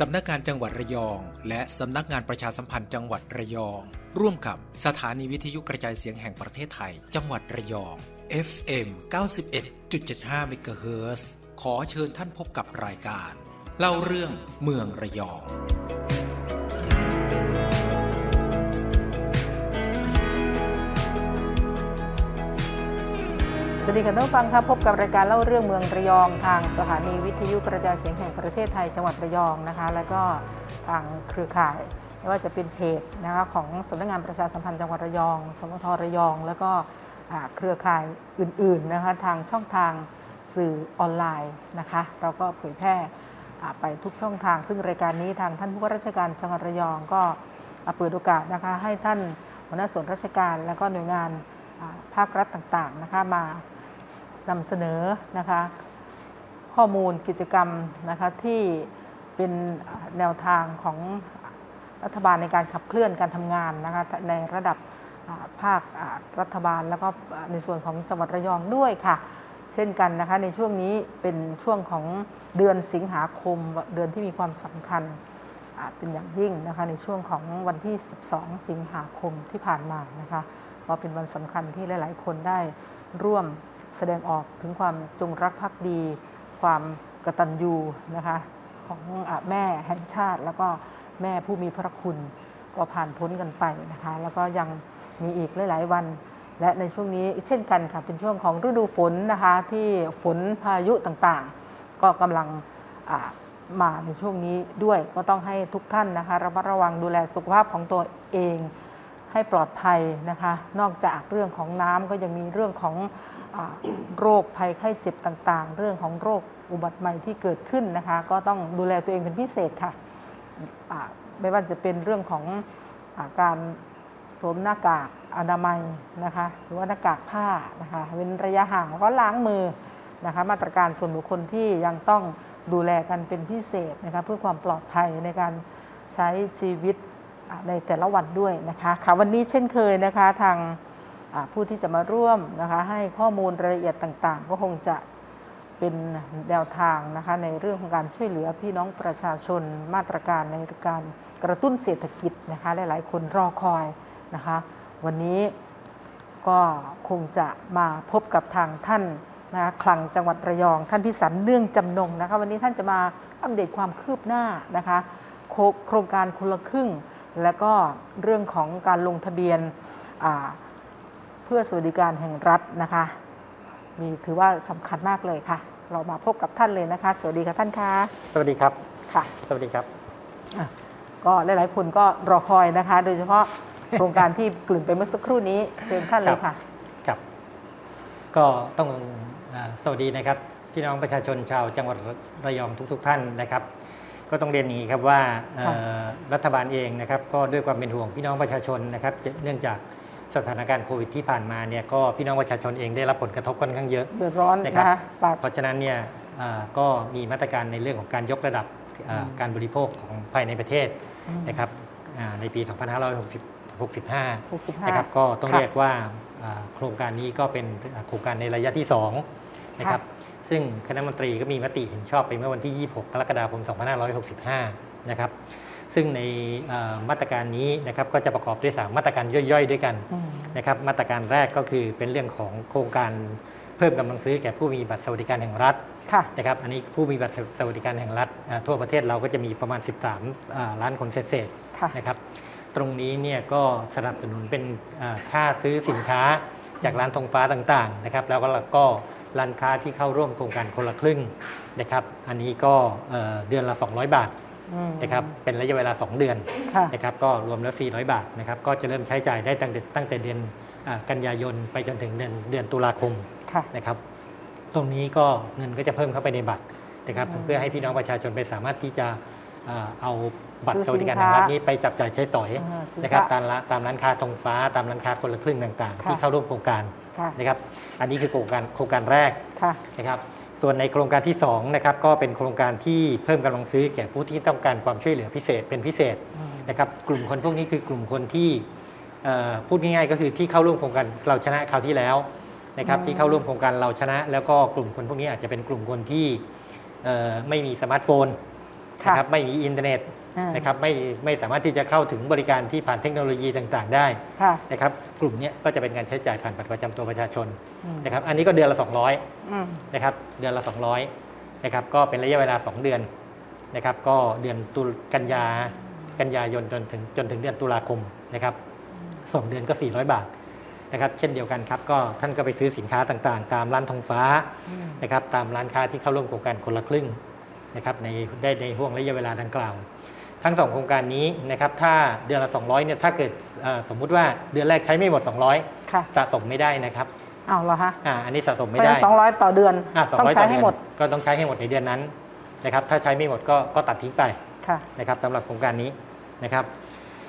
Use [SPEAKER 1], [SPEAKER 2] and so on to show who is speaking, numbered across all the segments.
[SPEAKER 1] สำนักงานจังหวัดระยอง และสำนักงานประชาสัมพันธ์จังหวัดระยอง ร่วมกับสถานีวิทยุกระจายเสียงแห่งประเทศไทย จังหวัดระยอง FM 91.75 MHz ขอเชิญท่านพบกับรายการ เล่าเรื่องเมืองระยอง
[SPEAKER 2] สวัสดีค่ะท่านผู้ฟังครับพบกับรายการเล่าเรื่องเมืองระยอง ทางสถานีวิทยุกระจายเสียงแห่งประเทศไทยจังหวัดระยองนะคะ แล้วก็ทางเครือข่ายไม่ว่าจะเป็นเพจนะคะของสำนักงานประชาสัมพันธ์จังหวัดระยอง สมทระยอง แล้วก็เครือข่ายอื่นๆนะคะทางช่องทางสื่อออนไลน์นะคะ เราก็เผยแพร่ไปทุกช่องทาง ซึ่งรายการนี้ทางท่านผู้ว่าราชการจังหวัดระยองก็เปิดโอกาสนะคะให้ท่านหัวหน้าส่วนราชการ และก็หน่วยงานภาครัฐต่างๆนะคะมา นำเสนอนะคะข้อมูลกิจกรรมนะคะที่เป็นแนวทางของรัฐบาลในการขับเคลื่อนการทำงานนะคะในระดับภาครัฐบาลแล้วก็ในส่วนของจังหวัดระยองด้วยค่ะ เช่นกันนะคะในช่วงนี้เป็นช่วงของเดือนสิงหาคมเดือนที่มีความสำคัญเป็นอย่างยิ่งนะคะในช่วงของวันที่ 12 สิงหาคมที่ผ่านมานะคะก็เป็นวันสำคัญที่หลาย ๆ คนได้ร่วม แสดงออกถึงความจงรักภักดี ความกตัญญูนะคะของอแม่แห่งชาติ แล้วก็แม่ผู้มีพระคุณก็ผ่านพ้นกันไปนะคะ แล้วก็ยังมีอีกหลาย ๆ วัน และในช่วงนี้เช่นกันค่ะเป็นช่วงของฤดูฝนนะคะ ที่ฝนพายุต่างๆ ก็กำลังมาในช่วงนี้ด้วยก็ต้องให้ทุกท่านนะคะระมัดระวังดูแลสุขภาพของตัวเองให้ปลอดภัยนะคะ นอกจากเรื่องของน้ำก็ยังมีเรื่องของ โรคภัยไข้เจ็บต่างๆ เรื่องของโรคอุบัติใหม่ที่เกิดขึ้นนะคะ ก็ต้องดูแลตัวเองเป็นพิเศษค่ะอ่าไม่ว่าจะเป็นเรื่องของอการสวมหน้ากากอนามัยนะคะ หรือว่าหน้ากากผ้านะคะ เว้นระยะห่างก็ล้างมือนะคะ มาตรการส่วนบุคคลที่ยังต้องดูแลกันเป็นพิเศษนะคะเพื่อความปลอดภัยในการใช้ชีวิตในแต่ละวันด้วยนะคะค่ะวันนี้เช่นเคยนะคะทาง ผู้ที่จะมาร่วมนะคะให้ข้อมูลรายละเอียดต่าง ๆ ก็คงจะเป็นแนวทางนะคะในเรื่องของการช่วยเหลือพี่น้องประชาชนมาตรการในการกระตุ้นเศรษฐกิจนะคะหลายๆ คนรอคอยนะคะวันนี้ก็คงจะมาพบกับทางท่านนะคะคลังจังหวัดระยอง ท่านพิสันเนื่องจำนงนะคะวันนี้ท่านจะมาอัปเดตความคืบหน้านะคะโคโครงการคนละครึ่ง แล้วก็เรื่องของการลงทะเบียนอ่า เพื่อสวัสดิการแห่งรัฐนะคะ มีถือว่าสำคัญมากเลยค่ะ เรามาพบกับท่านเลยนะคะ สวัสดีค่ะท่านคะ
[SPEAKER 3] สวัสดีครับ
[SPEAKER 2] ค่ะ
[SPEAKER 3] สวัสดีครับ
[SPEAKER 2] อะก็หลายๆคนก็รอคอยนะคะ โดยเฉพาะโครงการที่กลิ่นไปเมื่อสักครู่นี้เชิญท่านเลยค่ะ
[SPEAKER 3] ครับ ก็ต้องอาสวัสดีนะครับพี่น้องประชาชนชาวจังหวัดระยองทุก ๆ ท่านนะครับ ก็ต้องเรียนอย่างนี้ครับว่าเอ่อรัฐบาลเองนะครับ ก็ด้วยความเป็นห่วงพี่น้องประชาชนนะครับ เนื่องจาก สถานการณ์โควิดที่ผ่านมาเนี่ยก็พี่น้องประชาชนเองได้รับผลกระทบค่อนข้างเยอะ
[SPEAKER 2] เดือดร้อน
[SPEAKER 3] นะ
[SPEAKER 2] นะครับคะปาก
[SPEAKER 3] เพราะฉะนั้นเนี่ยเอ่อก็มีมาตรการในเรื่องของการยกระดับเอ่อ
[SPEAKER 2] อืม
[SPEAKER 3] การบริโภคของภายในประเทศ
[SPEAKER 2] อืม
[SPEAKER 3] นะครับอ่าในปี2565
[SPEAKER 2] 65
[SPEAKER 3] นะครับก็ต้อง
[SPEAKER 2] ค่ะ
[SPEAKER 3] เรียกว่าอ่าโครงการนี้ก็เป็นโครงการในระยะที่2นะครับซึ่งคณะมนตรีก็มีมติเห็นชอบไปเมื่อวันที่ 26 กรกฎาคม 2565 นะครับ ซึ่งในอ่ามาตรการนี้นะครับก็จะประกอบด้วย 3 มาตรการย่อยๆ ด้วยกัน
[SPEAKER 2] อืม
[SPEAKER 3] นะครับมาตรการแรกก็คือเป็นเรื่องของโครงการเพิ่มกำลังซื้อแก่ผู้มีบัตรสวัสดิการแห่งรัฐ
[SPEAKER 2] ค่ะ
[SPEAKER 3] นะครับอันนี้ผู้มีบัตรสวัสดิการแห่งรัฐอ่าทั่วประเทศเราก็จะมีประมาณ 13อ่าล้านคนเศษๆ
[SPEAKER 2] ค่ะ
[SPEAKER 3] นะครับตรงนี้เนี่ยก็สนับสนุนเป็นอ่าค่าซื้อสินค้าจากร้านธงฟ้าต่างๆนะครับแล้วก็ก็ร้านค้าที่เข้าร่วมโครงการคนละครึ่งนะครับอันนี้ก็เอ่อเดือนละ 200 บาท
[SPEAKER 2] อืม
[SPEAKER 3] นะครับเป็นระยะเวลา 2 เดือน
[SPEAKER 2] ค่ะ
[SPEAKER 3] นะครับก็รวมแล้ว 400 บาทนะครับก็จะเริ่มใช้จ่ายได้ตั้งแต่ตั้งแต่เดือนอ่ากันยายนไปจนถึงเดือนเดือนตุลาคม
[SPEAKER 2] ค่ะ
[SPEAKER 3] นะครับตรงนี้ก็เงินก็จะเพิ่มเข้าไปในบัตรนะครับ
[SPEAKER 2] อืม
[SPEAKER 3] เพื่อให้พี่น้องประชาชนไปสามารถที่จะอ่าเอาบัตร
[SPEAKER 2] ซื้
[SPEAKER 3] ส
[SPEAKER 2] อ
[SPEAKER 3] วัสดิการ
[SPEAKER 2] สิน
[SPEAKER 3] แห่ง
[SPEAKER 2] ค้า
[SPEAKER 3] รัฐนี้ไปจับจ่ายใช้สอย
[SPEAKER 2] อ่าสิน
[SPEAKER 3] นะครับ
[SPEAKER 2] ค้า
[SPEAKER 3] ตามร้านตามร้านค้าธงฟ้าตามร้านค้าคนละครึ่งต่างๆ
[SPEAKER 2] ค่ะ
[SPEAKER 3] ที่เข้าร่วมโครงการ
[SPEAKER 2] ค่ะ
[SPEAKER 3] นะครับอันนี้คือโครงการโครงการแรก
[SPEAKER 2] ค่ะ
[SPEAKER 3] นะครับ ส่วนในโครงการที่2นะครับก็เป็นโครงการที่เพิ่มกำลังซื้อแก่ผู้ที่ต้องการความช่วยเหลือพิเศษเป็นพิเศษ
[SPEAKER 2] อืม
[SPEAKER 3] นะครับกลุ่มคนพวกนี้คือกลุ่มคนที่เอ่อพูดง่ายๆ ก็คือที่เข้าร่วมโครงการเราชนะคราวที่แล้วนะครับ
[SPEAKER 2] อืม
[SPEAKER 3] ที่เข้าร่วมโครงการเราชนะ แล้วก็กลุ่มคนพวกนี้อาจจะเป็นกลุ่มคนที่เอ่อไม่มีสมาร์ทโฟน
[SPEAKER 2] ค่ะ
[SPEAKER 3] นะครับไม่มีอินเทอร์เน็ต
[SPEAKER 2] อ่า
[SPEAKER 3] นะครับไม่ไม่สามารถที่จะเข้าถึงบริการที่ผ่านเทคโนโลยีต่างๆ ได้
[SPEAKER 2] ค่ะ
[SPEAKER 3] นะครับกลุ่มเนี้ยก็จะเป็นการใช้จ่ายผ่านบัตรประจำตัวประชาชน
[SPEAKER 2] อืม
[SPEAKER 3] นะครับอันนี้ก็เดือนละ 200
[SPEAKER 2] อืม
[SPEAKER 3] นะครับเดือนละ 200นะครับก็เป็นระยะเวลา 2 เดือนนะครับก็เดือนตุลกันยากันยายนจนถึงจนถึงเดือนตุลาคมนะครับสองเดือนก็ 400 บาทนะครับเช่นเดียวกันครับก็ท่านก็ไปซื้อสินค้าต่างๆ ตามร้านทองฟ้า
[SPEAKER 2] อืม
[SPEAKER 3] นะครับตามร้านค้าที่เข้าร่วมโครงการคนละครึ่งนะครับในได้ในห่วงระยะเวลาดังกล่าว ทั้งสองโครงการนี้นะครับถ้าเดือนละ 200เนี่ยถ้าเกิดเอ่อสมมุติว่าเดือนแรกใช้ไม่หมด 200
[SPEAKER 2] ค่ะ
[SPEAKER 3] สะสมไม่ได้นะครับ
[SPEAKER 2] เอาเหรอฮะ
[SPEAKER 3] อ่าอันนี้สะสม
[SPEAKER 2] เพ
[SPEAKER 3] ไม่
[SPEAKER 2] ราะฉะ
[SPEAKER 3] ได้
[SPEAKER 2] นั้นสองร้อยต่อเดือน
[SPEAKER 3] อ่า
[SPEAKER 2] ต้อง
[SPEAKER 3] 200
[SPEAKER 2] ใช้
[SPEAKER 3] ต่อ
[SPEAKER 2] ให้
[SPEAKER 3] เดือน
[SPEAKER 2] หมด
[SPEAKER 3] ก็ต้องใช้ให้หมดในเดือนนั้นนะครับถ้าใช้ไม่หมดก็ก็ตัดทิ้งไป
[SPEAKER 2] ค่ะ
[SPEAKER 3] นะครับสำหรับโครงการนี้นะครับ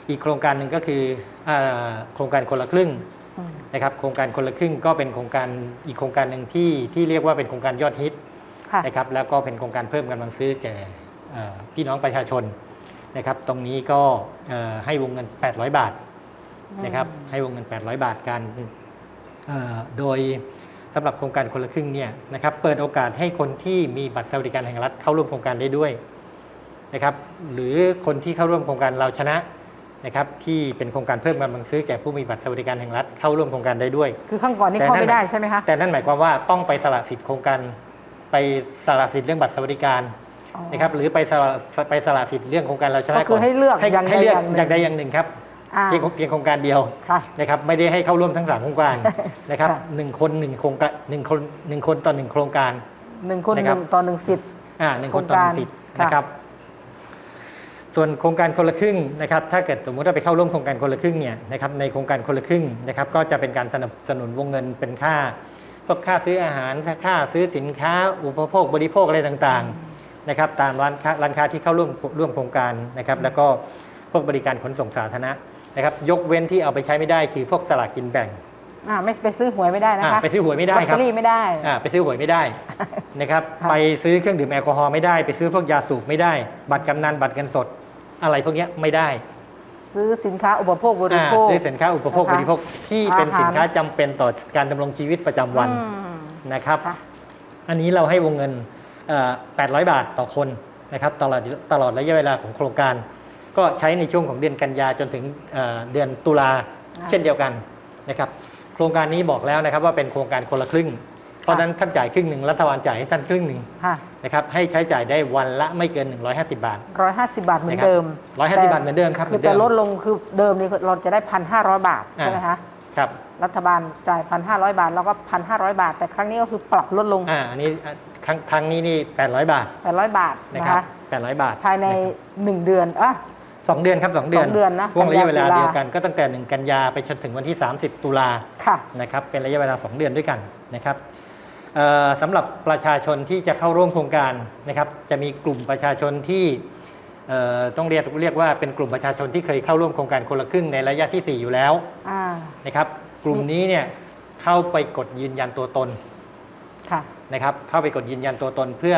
[SPEAKER 3] อีกโครงการหนึ่งก็คืออ่าโครงการคนละครึ่ง
[SPEAKER 2] อืม
[SPEAKER 3] นะครับโครงการคนละครึ่งก็เป็นโครงการอีกโครงการหนึ่งที่ที่เรียกว่าเป็นโครงการยอดฮิต
[SPEAKER 2] ค่ะ
[SPEAKER 3] นะครับแล้วก็เป็นโครงการเพิ่มกำลังซื้อแก่เอ่อพี่น้องประชาชน นะครับตรงนี้ก็เอ่อให้วงเงิน 800 บาทนะครับให้วงเงิน 800 บาทกันเอ่อโดยสำหรับโครงการคนละครึ่งเนี่ยนะครับเปิดโอกาสให้คนที่มีบัตรสวัสดิการแห่งรัฐเข้าร่วมโครงการได้ด้วยนะครับหรือคนที่เข้าร่วมโครงการเราชนะนะครับที่เป็นโครงการเพิ่มกำลังซื้อแก่ผู้มีบัตรสวัสดิการแห่งรัฐเข้าร่วมโครงการได้ด้วย
[SPEAKER 2] คือข้างก่อนนี่
[SPEAKER 3] แต่
[SPEAKER 2] เข้า
[SPEAKER 3] นั่น
[SPEAKER 2] ไม่ได้ใช่ไหมคะ
[SPEAKER 3] แต่นั่นหมายความว่าต้องไปสละสิทธิ์โครงการไปสละสิทธิ์เรื่องบัตรสวัสดิการ
[SPEAKER 2] อ๋อ
[SPEAKER 3] นะครับหรือไปสละไปสละสิทธิ์เรื่องโครงการเราชนะ
[SPEAKER 2] ก็คือให้เลือก
[SPEAKER 3] ให้
[SPEAKER 2] อย่างใด
[SPEAKER 3] ให้เลือก
[SPEAKER 2] อย่างหนึ่ง
[SPEAKER 3] อย่างใดอย่างหนึ่งครับ
[SPEAKER 2] อ่า
[SPEAKER 3] เพียงเพียงโครงการเดียว
[SPEAKER 2] ค่ะ
[SPEAKER 3] นะครับไม่ได้ให้เข้าร่วมทั้งสามโครงการนะครับ
[SPEAKER 2] ค่ะ
[SPEAKER 3] หนึ่งคนหนึ่งโครงการหนึ่งคนหนึ่งคนต่อหนึ่งโครงการ
[SPEAKER 2] หนึ่งคนห
[SPEAKER 3] นะครั
[SPEAKER 2] นึ่
[SPEAKER 3] บ
[SPEAKER 2] งต่อหนึ่งสิทธิ์
[SPEAKER 3] อ่าหนึ่งคนต่อหนึ่งสิทธิ์
[SPEAKER 2] โครงการ
[SPEAKER 3] นะครับ ส่วนโครงการคนละครึ่งนะครับ ถ้าเกิดสมมติว่าไปเข้าร่วมโครงการคนละครึ่งเนี่ยนะครับในโครงการคนละครึ่งนะครับ ก็จะเป็นการสนับสนุนวงเงินเป็นค่าพวกค่าซื้ออาหารค่าซื้อสินค้า อุปโภคบริโภคอะไรต่างๆ นะครับตามร้านค้าร้านค้าที่เข้าร่วมร่วมโครงการนะครับแล้วก็พวกบริการขนส่งสาธารณะนะครับยกเว้นที่เอาไปใช้ไม่ได้คือพวกสลากกินแบ่ง
[SPEAKER 2] อ่าไม่ไปซื้อหวยไม่ได้นะคะ
[SPEAKER 3] อ่าไปซื้อหวยไม่ได้ครับ
[SPEAKER 2] ลอตเตอรี่ไม่ได้
[SPEAKER 3] อ่าไปซื้อหวยไม่ได้นะครับ
[SPEAKER 2] ค่ะ
[SPEAKER 3] ไปซื้อเครื่องดื่มแอลกอฮอล์ไม่ได้ ไปซื้อพวกยาสูบไม่ได้ บัตรกำนันบัตรเงินสด อะไรพวกเนี้ยไม่ได้
[SPEAKER 2] ซื้อสินค้าอุปโภคบริ
[SPEAKER 3] อ่า
[SPEAKER 2] โภค
[SPEAKER 3] ซื้อสินค้าอุปโภค
[SPEAKER 2] นะคะ
[SPEAKER 3] บริโภคที่เป็น
[SPEAKER 2] อาหาร
[SPEAKER 3] สินค้าจำเป็นต่อการดำรงชีวิตประจำวัน
[SPEAKER 2] อืม
[SPEAKER 3] นะครับ
[SPEAKER 2] ค่ะ
[SPEAKER 3] อันนี้เราให้วงเงินเอ่อ 800 บาทต่อคนนะครับตลอดตลอดระยะเวลาของโครงการ ก็ใช้ในช่วงของเดือนกันยาจนถึงเอ่อเดือนตุลา
[SPEAKER 2] อ่า
[SPEAKER 3] เช่นเดียวกันนะครับโครงการนี้บอกแล้วนะครับว่าเป็นโครงการคนละครึ่ง เพราะฉะนั้นท่านจ่ายครึ่งหนึ่งรัฐบาลจ่ายให้ท่านครึ่งหนึ่ง
[SPEAKER 2] ค่ะ
[SPEAKER 3] นะครับให้ใช้จ่ายได้วันละไม่เกิน 150 บาท
[SPEAKER 2] ร้อยห้าสิบบาทเหมือน
[SPEAKER 3] นะครับ
[SPEAKER 2] เดิม
[SPEAKER 3] 150 บาทเหมือนเดิมครับ
[SPEAKER 2] คือ
[SPEAKER 3] เหมือนเดิ
[SPEAKER 2] แต่
[SPEAKER 3] ม
[SPEAKER 2] ลดลงคือเดิมนี่เราจะได้พันห้าร้อยบาท
[SPEAKER 3] อ่า
[SPEAKER 2] ใช่ไหมคะ
[SPEAKER 3] ครับ
[SPEAKER 2] รัฐบาลจ่ายพันห้าร้อยบาทเราก็พันห้าร้อยบาท แต่ครั้งนี้ก็คือปรับลดลง
[SPEAKER 3] อ่าอันนี้อะ ครั้งครั้งนี้นี่800 บาท
[SPEAKER 2] แปดร้อยบาท
[SPEAKER 3] นะ
[SPEAKER 2] นะ
[SPEAKER 3] ครั
[SPEAKER 2] คะ
[SPEAKER 3] บ800 บาท
[SPEAKER 2] ภายในหนึ่งเดือนอะ
[SPEAKER 3] สองเดือนครับสองเดือน
[SPEAKER 2] สองเดือนนะ
[SPEAKER 3] ช่วงระยะเวลา
[SPEAKER 2] กันยาตุลา
[SPEAKER 3] เดียวกันก็ตั้งแต่ 1 กันยาไปจนถึงวันที่ 30 ตุลา
[SPEAKER 2] ค่ะ
[SPEAKER 3] นะครับเป็นระยะเวลา 2 เดือนด้วยกันนะครับเอ่อสำหรับประชาชนที่จะเข้าร่วมโครงการนะครับจะมีกลุ่มประชาชนที่เอ่อต้องเรียกเรียกว่าเป็นกลุ่มประชาชนที่เคยเข้าร่วมโครงการคนละครึ่งในระยะที่ 4 อยู่แล้ว
[SPEAKER 2] อ่า
[SPEAKER 3] นะครับกลุ่มนี้เนี่ยเข้าไปกดยืนยันตัวตน
[SPEAKER 2] ค่ะ
[SPEAKER 3] นะครับเข้าไปกดยืนยันตัวตนเพื่อ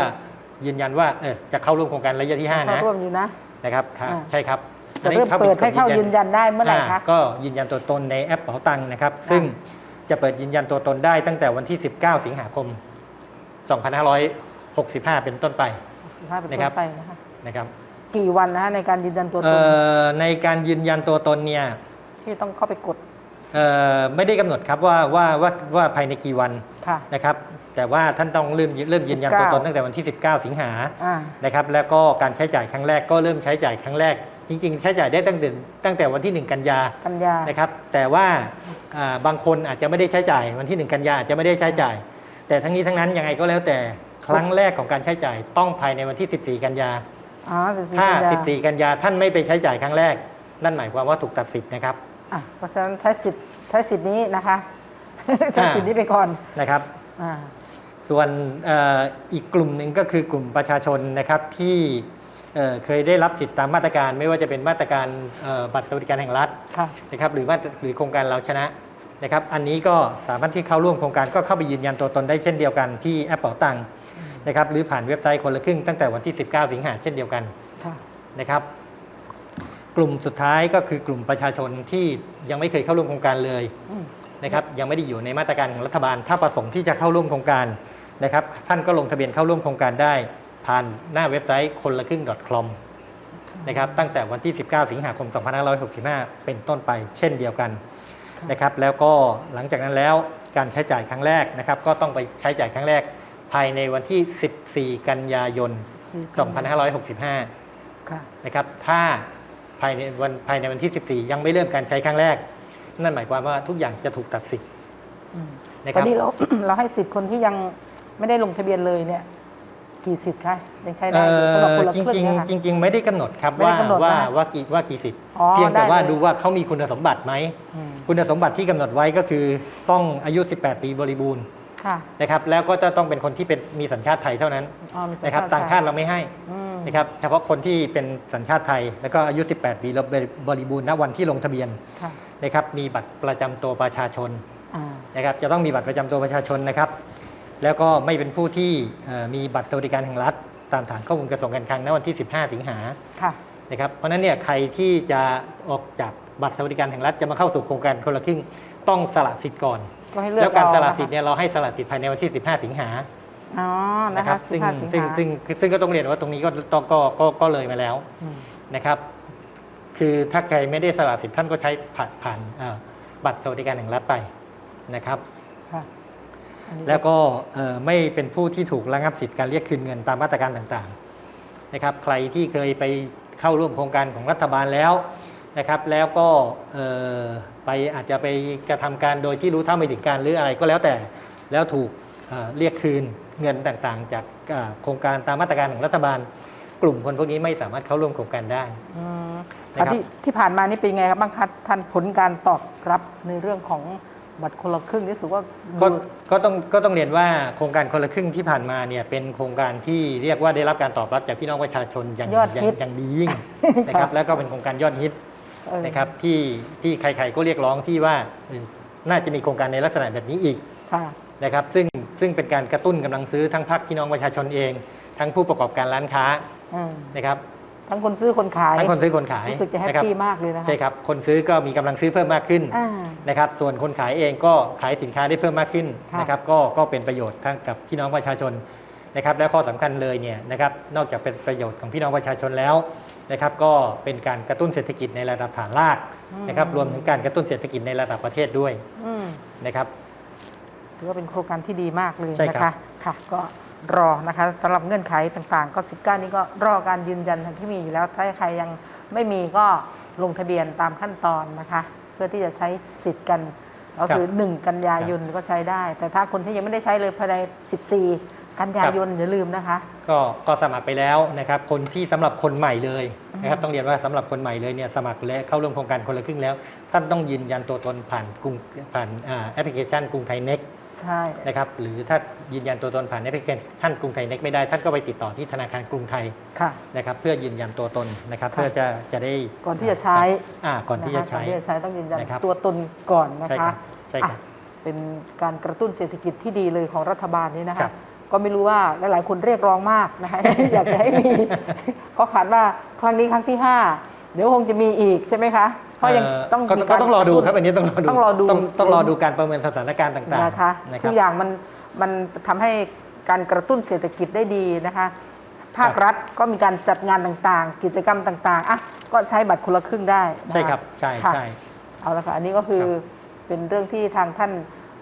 [SPEAKER 3] ยืนยันว่าเออจะเข้าร่วมโครงการระยะที่5
[SPEAKER 2] เข้า
[SPEAKER 3] นะ
[SPEAKER 2] ร่วมอยู่นะ
[SPEAKER 3] นะครับค่ะ
[SPEAKER 2] อ่า
[SPEAKER 3] ใช่ครับ
[SPEAKER 2] จะเริ่มเปิดให้เข้ายืนยันได้เมื่อไหร่คะา
[SPEAKER 3] ก็ยืนยันตัวตนในแอปเป๋าตังค์นะครับ ซึ่งจะเปิดยืนยันตัวตนได้ตั้งแต่วันที่ 19 สิงหาคม 2565 เป็นต้นไป
[SPEAKER 2] ภาพเป็น
[SPEAKER 3] นะครั
[SPEAKER 2] ต้
[SPEAKER 3] บ
[SPEAKER 2] นไปนะคะ
[SPEAKER 3] นะครับ
[SPEAKER 2] กี่วันนะคะในการยืนยันตัวต
[SPEAKER 3] เอ่
[SPEAKER 2] น
[SPEAKER 3] อในการยืนยันตัวตนเนี่ย
[SPEAKER 2] ที่ต้องเข้าไปกด
[SPEAKER 3] เอ่อ ไม่ได้กำหนดครับว่าว่าว่าว่าภายในกี่วัน
[SPEAKER 2] ค่ะ
[SPEAKER 3] นะครับ แต่ว่าท่านต้องเริ่มเริ่มยืนยันตัวตน
[SPEAKER 2] 19
[SPEAKER 3] ตั้งแต่วันที่ 19 สิงหา
[SPEAKER 2] อ่า
[SPEAKER 3] นะครับ แล้วก็การใช้จ่ายครั้งแรกก็เริ่มใช้จ่ายครั้งแรก จริง ๆ ใช้จ่ายได้ตั้งแต่ตั้งแต่วันที่ 1 กันยา
[SPEAKER 2] กันยา
[SPEAKER 3] นะครับ แต่ว่าอ่าบางคนอาจจะไม่ได้ใช้จ่ายวันที่ 1 กันยาอาจจะไม่ได้ใช้จ่าย แต่ทั้งนี้ทั้งนั้นยังไงก็แล้วแต่ครั้งแรกของการใช้จ่ายต้องภายในวันที่ 14 กันยา
[SPEAKER 2] อ๋อสิบสี่
[SPEAKER 3] ถ้า
[SPEAKER 2] กันยา
[SPEAKER 3] 14 กันยาท่านไม่ไปใช้จ่ายครั้งแรก นั่นหมายความว่าถูกตัดสิทธิ์นะครับ
[SPEAKER 2] อะเพราะฉะนั้นใช้สิทธิ์ใช้สิทธิ์นี้นะคะ ใช้สิทธิ์นี้ไปก่อน
[SPEAKER 3] นะครับ
[SPEAKER 2] อ่า
[SPEAKER 3] ส่วนเอ่ออีกกลุ่มหนึ่งก็คือกลุ่มประชาชนนะครับที่เอ่อเคยได้รับสิทธิตามมาตรการ ไม่ว่าจะเป็นมาตรการเอ่อบัตรสวัสดิการแห่งรัฐ
[SPEAKER 2] ค่ะ
[SPEAKER 3] นะครับหรือว่าหรือโครงการเราชนะนะครับ อันนี้ก็สามารถที่เข้าร่วมโครงการก็เข้าไปยืนยันตัวตนได้เช่นเดียวกันที่แอปเป๋าตังค์นะครับหรือผ่านเว็บไซต์คนละครึ่งตั้งแต่วันที่ 19 สิงหาเช่นเดียวกัน
[SPEAKER 2] ค่ะ
[SPEAKER 3] นะครับ กลุ่มสุดท้ายก็คือกลุ่มประชาชนที่ยังไม่เคยเข้าร่วมโครงการเลย
[SPEAKER 2] อืม
[SPEAKER 3] นะครับยังไม่ได้อยู่ในมาตรการของรัฐบาล ถ้าประสงค์ที่จะเข้าร่วมโครงการนะครับ ท่านก็ลงทะเบียนเข้าร่วมโครงการได้ ผ่านหน้าเว็บไซต์คนละครึ่ง .com นะครับตั้งแต่วันที่ 19 สิงหาคม 2565 เป็นต้นไปเช่นเดียวกัน
[SPEAKER 2] ค่ะ
[SPEAKER 3] นะครับแล้วก็หลังจากนั้นแล้วการใช้จ่ายครั้งแรกนะครับ ก็ต้องไปใช้จ่ายครั้งแรก ภายในวันที่ 14 กันยายน 2565
[SPEAKER 2] ค่ะ
[SPEAKER 3] นะครับถ้า ภายในวันภายในวันที่ 14 ยังไม่เริ่มการใช้ครั้งแรก นั่นหมายความว่าทุกอย่างจะถูกตัดสิทธิ์
[SPEAKER 2] อืม
[SPEAKER 3] นะค
[SPEAKER 2] ตอ
[SPEAKER 3] รั
[SPEAKER 2] น
[SPEAKER 3] บ
[SPEAKER 2] นี้เราเราให้สิทธิ์คนที่ยังไม่ได้ลงทะเบียนเลยเนี่ยกี่สิทธิ์คะยังใช้ได้
[SPEAKER 3] เอ่
[SPEAKER 2] อยู่สำหรับคน
[SPEAKER 3] อ
[SPEAKER 2] ละ
[SPEAKER 3] จ
[SPEAKER 2] ครึ่
[SPEAKER 3] ริ
[SPEAKER 2] ง
[SPEAKER 3] ง
[SPEAKER 2] เนี่ยค่ะ
[SPEAKER 3] ๆจริงๆไม่ได้กำหนดครับ
[SPEAKER 2] ไม่ได้
[SPEAKER 3] ว่ากำ
[SPEAKER 2] หนด
[SPEAKER 3] ว่า
[SPEAKER 2] นะ
[SPEAKER 3] ว่ากี่ว่ากี่สิทธิ์
[SPEAKER 2] อ๋อ
[SPEAKER 3] เพียงแต่ว่า
[SPEAKER 2] ได้เลย
[SPEAKER 3] ดูว่าเขามีคุณสมบัติไหม
[SPEAKER 2] อืม
[SPEAKER 3] คุณสมบัติที่กำหนดไว้ก็คือต้องอายุ 18 ปีบริบูรณ์
[SPEAKER 2] ค่ะ
[SPEAKER 3] นะครับแล้วก็จะต้องเป็นคนที่เป็นมีสัญชาติไทยเท่านั้น
[SPEAKER 2] อ๋อมีสัญ
[SPEAKER 3] นะครับ
[SPEAKER 2] ไทย
[SPEAKER 3] ต่างชาติเราไม่ให้
[SPEAKER 2] อืม
[SPEAKER 3] นะครับเฉพาะคนที่เป็นสัญชาติไทย แล้วก็อายุ 18 ปีแล้วบริบูรณ์ณวันที่ลงทะเบียน
[SPEAKER 2] ค่ะ
[SPEAKER 3] นะครับมีบัตรประจำตัวประชาชน
[SPEAKER 2] อ่า
[SPEAKER 3] นะครับจะต้องมีบัตรประจำตัวประชาชนนะครับ แล้วก็ไม่เป็นผู้ที่เอ่อมีบัตรสวัสดิการแห่งรัฐ ตามฐานข้อมูลกระทรวงการคลังณวันที่ 15 สิงหา
[SPEAKER 2] ค่ะ
[SPEAKER 3] นะครับเพราะฉะนั้นเนี่ยใครที่จะออกจากบัตรสวัสดิการแห่งรัฐจะมาเข้าสู่โครงการคนละครึ่งต้องสละสิทธิ์ก่อน
[SPEAKER 2] ก็ให้เลือก
[SPEAKER 3] แล้วการ
[SPEAKER 2] เอ
[SPEAKER 3] สละสิทธิ์
[SPEAKER 2] นค
[SPEAKER 3] เนี่ยเราให้สละสิทธิ์ภายในวันที่ 15 สิงหา
[SPEAKER 2] อ๋อนะ
[SPEAKER 3] นะคะครับซึ่ง
[SPEAKER 2] 15
[SPEAKER 3] ซึ่ง
[SPEAKER 2] หา
[SPEAKER 3] ซึ่งซึ่งก็ต้องเรียนว่าตรงนี้ก็ก็ก็ก็ก็เลยมาแล้ว
[SPEAKER 2] อืม
[SPEAKER 3] นะครับ คือถ้าใครไม่ได้สละสิทธิ์ท่านก็ใช้ผ่านผ่านเอ่อบัตรสวัสดิการแห่งรัฐไปนะครับ
[SPEAKER 2] ค่ะอันนี้
[SPEAKER 3] แล้วก็เอ่อไม่เป็นผู้ที่ถูกระงับสิทธิ์การเรียกคืนเงินตามมาตรการต่างๆนะครับ ใครที่เคยไปเข้าร่วมโครงการของรัฐบาลแล้ว นะครับ แล้วก็เอ่อไปอาจจะไปกระทำการโดยที่รู้เท่าไม่ถึงการหรืออะไรก็แล้วแต่แล้วถูกเอ่อเรียกคืนเงินต่างๆ จากเอ่อโครงการตามมาตรการของรัฐบาล กลุ่มคนพวกนี้ไม่สามารถเข้าร่วมโครงการได้
[SPEAKER 2] อืม
[SPEAKER 3] นะครับ
[SPEAKER 2] ที่ที่ผ่านมานี่เป็นไงครับบ้างคะท่านผลการตอบรับในเรื่องของบัตรคนละครึ่งนี่รู้สึกว่า
[SPEAKER 3] ก็
[SPEAKER 2] ดู
[SPEAKER 3] ก็ต้องก็ต้องเรียนว่าโครงการคนละครึ่งที่ผ่านมาเนี่ยเป็นโครงการที่เรียกว่าได้รับการตอบรับจากพี่น้องประชาชนอย่าง
[SPEAKER 2] ยอด
[SPEAKER 3] อย่าง
[SPEAKER 2] ฮิต
[SPEAKER 3] อย่างดียิ่งนะครับแล้วก็เป็นโครงการยอดฮิต
[SPEAKER 2] เออ
[SPEAKER 3] นะครับที่ที่ใครๆก็เรียกร้องที่ว่าเออน่าจะมีโครงการในลักษณะแบบนี้อีก
[SPEAKER 2] ค่ะ
[SPEAKER 3] นะครับซึ่งซึ่งเป็นการกระตุ้นกำลังซื้อทั้งภาคพี่น้องประชาชนเอง ทั้งผู้ประกอบการร้านค้า
[SPEAKER 2] อืม
[SPEAKER 3] นะครับ
[SPEAKER 2] ทั้งคนซื้อคนขาย
[SPEAKER 3] ทั้งคนซื้อคนขาย
[SPEAKER 2] รู้สึกจะแฮป
[SPEAKER 3] นะครับ
[SPEAKER 2] ปี้มากเลยนะคะ
[SPEAKER 3] ใช่ครับคนซื้อก็มีกำลังซื้อเพิ่มมากขึ้น
[SPEAKER 2] อ่า
[SPEAKER 3] นะครับส่วนคนขายเองก็ขายสินค้าได้เพิ่มมากขึ้น
[SPEAKER 2] ค่ะ
[SPEAKER 3] นะครับก็ก็เป็นประโยชน์ทั้งกับพี่น้องประชาชน นะครับและข้อสำคัญเลยเนี่ยนะครับนอกจากเป็นประโยชน์ของพี่น้องประชาชนแล้วนะครับก็เป็นการกระตุ้นเศรษฐกิจในระดับฐานรากนะครับรวมถึงการกระตุ้นเศรษฐกิจในระดับประเทศด้วย
[SPEAKER 2] อืม
[SPEAKER 3] นะครับ
[SPEAKER 2] ถือว่าเป็นโครงการที่ดีมากเลย
[SPEAKER 3] ใช่
[SPEAKER 2] นะ
[SPEAKER 3] ครั
[SPEAKER 2] คะ
[SPEAKER 3] บ
[SPEAKER 2] ค่ะ ก็รอนะคะสำหรับเงื่อนไขต่างๆ ก็19นี้ก็รอการยืนยันที่มีอยู่แล้วถ้าใครยังไม่มีก็ลงทะเบียนตามขั้นตอนนะคะ เพื่อที่จะใช้สิทธิ์กันก็คือ 1 กันยายนก็ใช้ได้ แต่ถ้าคนที่ยังไม่ได้ใช้เลยภายใน 14 กันยายนอย่าลืมนะคะ
[SPEAKER 3] ก็ก็สมัครไปแล้วนะครับ คนที่สำหรับคนใหม่เลยนะครับ
[SPEAKER 2] อืม
[SPEAKER 3] ต้องเรียนว่าสำหรับคนใหม่เลยเนี่ยสมัครและเข้าร่วมโครงการคนละครึ่งแล้ว ท่านต้องยืนยันตัวตนผ่านกรุงผ่านอ่าแอปพลิเคชันกรุงไทยเน็ก
[SPEAKER 2] ใช่
[SPEAKER 3] นะครับหรือถ้ายืนยันตัวตนผ่านแอปพลิเคชันกรุงไทยเน็กไม่ได้ท่านก็ไปติดต่อที่ธนาคารกรุงไทย
[SPEAKER 2] ค่ะ
[SPEAKER 3] นะครับ เพื่อยืนยันตัวตนนะครับ
[SPEAKER 2] ค่ะ
[SPEAKER 3] เพื่อจะจะได้
[SPEAKER 2] ก่อนที่จะใช้
[SPEAKER 3] อ่าก่อนที่จะใช้
[SPEAKER 2] ก่อนที่จะใช้ต้องยืนยัน
[SPEAKER 3] นะครับ
[SPEAKER 2] ตัวตนก่อนนะ
[SPEAKER 3] ใช่ค
[SPEAKER 2] คะ
[SPEAKER 3] รับใช่ครับ
[SPEAKER 2] อะเป็นการกระตุ้นเศรษฐกิจที่ดีเลยของรัฐบาลนี้นะ
[SPEAKER 3] ครั
[SPEAKER 2] คะ
[SPEAKER 3] บ
[SPEAKER 2] ก็ไม่รู้ว่าหลายๆคนเรียกร้องมากนะคะอยากจะให้มีเพราะขาดว่าครั้งนี้ครั้งที่ 5 เดี๋ยวคงจะมีอีกใช่ไหมคะเพราะยัง
[SPEAKER 3] เอ่อ
[SPEAKER 2] ต้อง
[SPEAKER 3] ก็
[SPEAKER 2] มี
[SPEAKER 3] ก็
[SPEAKER 2] การ
[SPEAKER 3] ต้องรอดูครับอันนี้ต้องรอดู
[SPEAKER 2] ต้องรอดู
[SPEAKER 3] ต้องต้องรอดูการประเมินสถานการณ์ต่างๆ
[SPEAKER 2] นะคะ
[SPEAKER 3] นะค
[SPEAKER 2] ทุ
[SPEAKER 3] รับ
[SPEAKER 2] กอย่างมันมันทำให้การกระตุ้นเศรษฐกิจได้ดีนะคะ ภาค
[SPEAKER 3] ครับ
[SPEAKER 2] รัฐก็มีการจัดงานต่างๆ กิจกรรมต่างๆอะก็ใช้บัตรคนละครึ่งได้นะะ
[SPEAKER 3] ใช่ครับใช่
[SPEAKER 2] ค่ะ
[SPEAKER 3] ใช่
[SPEAKER 2] เอาละค่ะอันนี้ก็คือ
[SPEAKER 3] ครับ
[SPEAKER 2] เป็นเรื่องที่ทางท่าน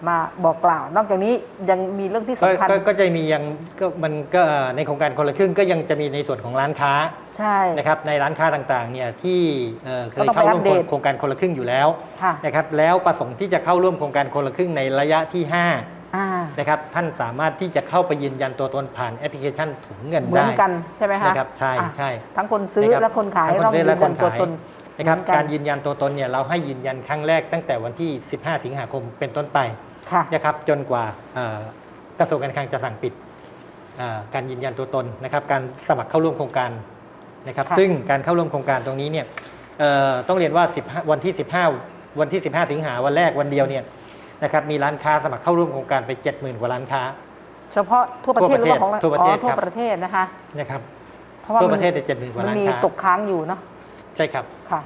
[SPEAKER 2] มาบอกกล่าว นอกจากนี้ยังมีเรื่องที่
[SPEAKER 3] ก็
[SPEAKER 2] สำคัญ
[SPEAKER 3] ก็ก็จะมียังก็มันก็เอ่อในโครงการคนละครึ่งก็ยังจะมีในส่วนของร้านค้า
[SPEAKER 2] ใช่
[SPEAKER 3] นะครับในร้านค้าต่างๆเนี่ยที่เอ่อเค
[SPEAKER 2] ก็
[SPEAKER 3] ย
[SPEAKER 2] ต้องไป
[SPEAKER 3] เข้าร่วม
[SPEAKER 2] อัปเดต
[SPEAKER 3] โครงการคนละครึ่งอยู่แล้ว
[SPEAKER 2] ค่ะ
[SPEAKER 3] นะครับแล้วประสงค์ที่จะเข้าร่วมโครงการคนละครึ่งในระยะที่5
[SPEAKER 2] อ่า
[SPEAKER 3] นะครับท่านสามารถที่จะเข้าไปยืนยันตัวตนผ่านแอปพลิเคชันถุงเงิน
[SPEAKER 2] เหมือ
[SPEAKER 3] ได้
[SPEAKER 2] นกันใช่ไหมคะ
[SPEAKER 3] นะครับใช่
[SPEAKER 2] อะ
[SPEAKER 3] ใช่
[SPEAKER 2] ทั้งคนซื้อ
[SPEAKER 3] นะครับ
[SPEAKER 2] และคนขาย
[SPEAKER 3] ทั้งคน
[SPEAKER 2] ต้อง
[SPEAKER 3] ซื้
[SPEAKER 2] ยื
[SPEAKER 3] อนและ
[SPEAKER 2] ยัน
[SPEAKER 3] คน
[SPEAKER 2] ตัว
[SPEAKER 3] ขาย
[SPEAKER 2] ตน
[SPEAKER 3] นะครับ
[SPEAKER 2] เหมือนกัน
[SPEAKER 3] การยืนยันตัวตนเนี่ยเราให้ยืนยันครั้งแรกตั้งแต่วันที่ 15 สิงหาคมเป็นต้นไป
[SPEAKER 2] ค่ะ
[SPEAKER 3] นะครับจนกว่าเอ่อกระทรวงการคลังจะสั่งปิดเอ่อการยืนยันตัวตนนะครับ การสมัครเข้าร่วมโครงการนะครับ
[SPEAKER 2] ค่ะ
[SPEAKER 3] ซึ่งการเข้าร่วมโครงการตรงนี้เนี่ยเอ่อต้องเรียนว่า 15 วันที่ 15 วันที่ 15 สิงหาวันแรกวันเดียวเนี่ยนะครับมีร้านค้าสมัครเข้าร่วมโครงการไป 70,000กว่าร้านค้า
[SPEAKER 2] เฉพาะทั่วประเทศหรือว่าของ
[SPEAKER 3] ทั่วประเทศ
[SPEAKER 2] อ๋อทั่ว
[SPEAKER 3] ครับ
[SPEAKER 2] ประเทศนะคะ
[SPEAKER 3] นะครับ
[SPEAKER 2] เพราะว่า
[SPEAKER 3] ทั่ว
[SPEAKER 2] มั
[SPEAKER 3] ประเทศเนี่ย70,000กว่า
[SPEAKER 2] มัน
[SPEAKER 3] ร้าน
[SPEAKER 2] มี
[SPEAKER 3] ค้า
[SPEAKER 2] ตกค้างอยู่เนาะ
[SPEAKER 3] ใช่ครับ
[SPEAKER 2] ค่ะ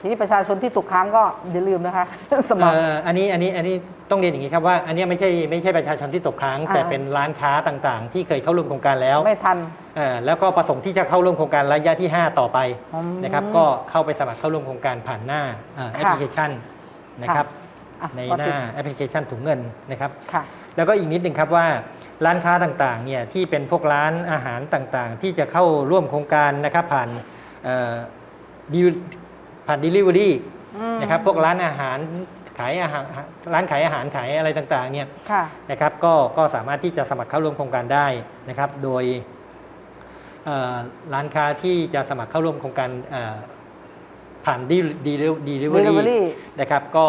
[SPEAKER 2] ทีนี้ประชาชนที่ตกค้างก็อย่าลืมนะคะสมัคร
[SPEAKER 3] เอ่ออันนี้อันนี้อันนี้ต้องเรียนอย่างนี้ครับว่า อันนี้ไม่ใช่ไม่ใช่ประชาชนที่ตกค้าง
[SPEAKER 2] อ่า
[SPEAKER 3] แต่เป็นร้านค้าต่างๆ ที่เคยเข้าร่วมโครงการแล้ว
[SPEAKER 2] ไม่ทัน
[SPEAKER 3] เอ่อแล้วก็ประสงค์ที่จะเข้าร่วมโครงการระยะที่ 5 ต่อไป
[SPEAKER 2] อืม
[SPEAKER 3] นะครับ ก็เข้าไปสมัครเข้าร่วมโครงการผ่านหน้าเอ่อแอปพลิเคชันนะครับ
[SPEAKER 2] อะ
[SPEAKER 3] ใน
[SPEAKER 2] ก็
[SPEAKER 3] ห
[SPEAKER 2] ติด
[SPEAKER 3] น้าแอปพลิเคชันถุงเงินนะครับ
[SPEAKER 2] ค่ะ
[SPEAKER 3] แล้วก็อีกนิดหนึ่งครับว่าร้านค้าต่างๆเนี่ยที่เป็นพวกร้านอาหารต่างๆ ที่จะเข้าร่วมโครงการนะครับผ่านเอ่อ ดิวผ่าน Delivery
[SPEAKER 2] อืม
[SPEAKER 3] นะครับพวกร้านอาหารขายอาหารร้านขายอาหารขายอะไรต่างๆเนี่ย
[SPEAKER 2] ค่ะ
[SPEAKER 3] นะครับก็ก็สามารถที่จะสมัครเข้าร่วมโครงการได้นะครับ โดยเอ่อร้านค้าที่จะสมัครเข้าร่วมโครงการเอ่อผ่าน Delivery
[SPEAKER 2] Delivery
[SPEAKER 3] นะครับก็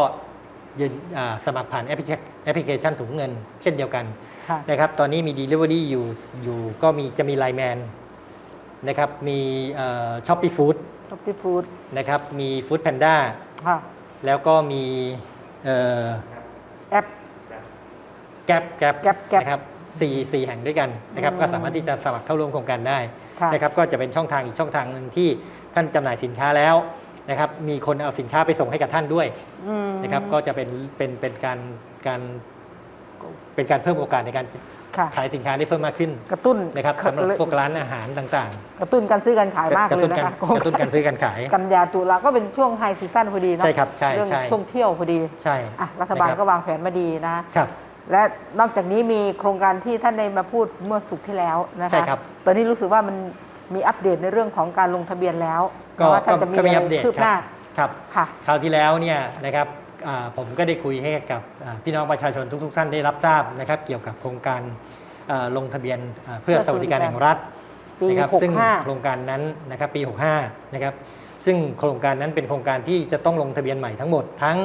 [SPEAKER 3] ยืนอ่าสมัครผ่านแอปพลิเคแอปพลิเคชันถุงเงิน เช่นเดียวกัน
[SPEAKER 2] ค่ะ
[SPEAKER 3] นะครับตอนนี้มี Delivery อยู่อยู่ก็มีจะมีไลแมนนะครับมีช้อปปี้ฟู้ด
[SPEAKER 2] ท็อปปี้ฟู้ด
[SPEAKER 3] นะครับ มีฟู้ดแพนด้า
[SPEAKER 2] ค่ะ
[SPEAKER 3] แล้วก็มีเอ่อ
[SPEAKER 2] แอป
[SPEAKER 3] แก๊ปแก๊ป
[SPEAKER 2] Gap Gap
[SPEAKER 3] นะครับสี่สี่แห่งด้วยกันนะครับ
[SPEAKER 2] อืม
[SPEAKER 3] ก็สามารถที่จะสมัครเข้าร่วมโครงการได้
[SPEAKER 2] ค่ะ
[SPEAKER 3] นะครับ ก็จะเป็นช่องทางอีกช่องทางหนึ่งที่ท่านจำหน่ายสินค้าแล้วนะครับ มีคนเอาสินค้าไปส่งให้กับท่านด้วย
[SPEAKER 2] อืม
[SPEAKER 3] นะครับ ก็จะเป็นเป็นเป็นการการ เป็นการเพิ่มโอกาสในการ
[SPEAKER 2] ค่ะ
[SPEAKER 3] ขายสินค้าได้เพิ่มมากขึ้น
[SPEAKER 2] กระตุ้น
[SPEAKER 3] นะครับสำหรับพวกร้านอาหารต่าง
[SPEAKER 2] กระตุ้นการซื้อการขาย
[SPEAKER 3] ๆ
[SPEAKER 2] มาก
[SPEAKER 3] กระ
[SPEAKER 2] เล
[SPEAKER 3] ตุ้
[SPEAKER 2] ย
[SPEAKER 3] น
[SPEAKER 2] นะ
[SPEAKER 3] การ
[SPEAKER 2] คะ
[SPEAKER 3] กระตุ้นการซื้อการขาย
[SPEAKER 2] กันยาตุลาก็เป็นช่วงไฮซีซั่นพอดีเนาะ
[SPEAKER 3] ใช่ครับใช่
[SPEAKER 2] เรื่อง
[SPEAKER 3] ใช่
[SPEAKER 2] ท่องเที่ยวพอดี
[SPEAKER 3] ใช่
[SPEAKER 2] อะรัฐบาล
[SPEAKER 3] นะค
[SPEAKER 2] ก็วางแผนมาดีนะ
[SPEAKER 3] ครับ
[SPEAKER 2] และนอกจากนี้มีโครงการที่ท่านได้มาพูดเมื่อสุกร์ที่แล้วนะคะ
[SPEAKER 3] ใช่ครับ
[SPEAKER 2] ตอนนี้รู้สึกว่ามันมีอัปเดตในเรื่องของการลงทะเบียนแล้ว
[SPEAKER 3] ก็
[SPEAKER 2] ว่าท่าน
[SPEAKER 3] ก็
[SPEAKER 2] จะมี
[SPEAKER 3] ก็มี
[SPEAKER 2] อะไร
[SPEAKER 3] อัปเดต
[SPEAKER 2] คืบ
[SPEAKER 3] ค
[SPEAKER 2] ห
[SPEAKER 3] รั
[SPEAKER 2] น้า
[SPEAKER 3] บครับ
[SPEAKER 2] ค่ะ
[SPEAKER 3] คราวที่แล้วเนี่ยนะครับอ่า ผมก็ได้คุยให้กับอ่าพี่น้องประชาชนทุก ๆ ท่านได้รับทราบนะครับ เกี่ยวกับโครงการอ่าลงทะเบียนอ่าเพื่อ
[SPEAKER 2] เพื่อ
[SPEAKER 3] สวัสดิการแห่งรัฐ
[SPEAKER 2] ปี
[SPEAKER 3] นะครับ
[SPEAKER 2] หก
[SPEAKER 3] ซึ่ง
[SPEAKER 2] ห้า
[SPEAKER 3] โครงการนั้นนะครับปี 65 นะครับ ซึ่งโครงการนั้นเป็นโครงการที่จะต้องลงทะเบียนใหม่ทั้งหมดทั้ง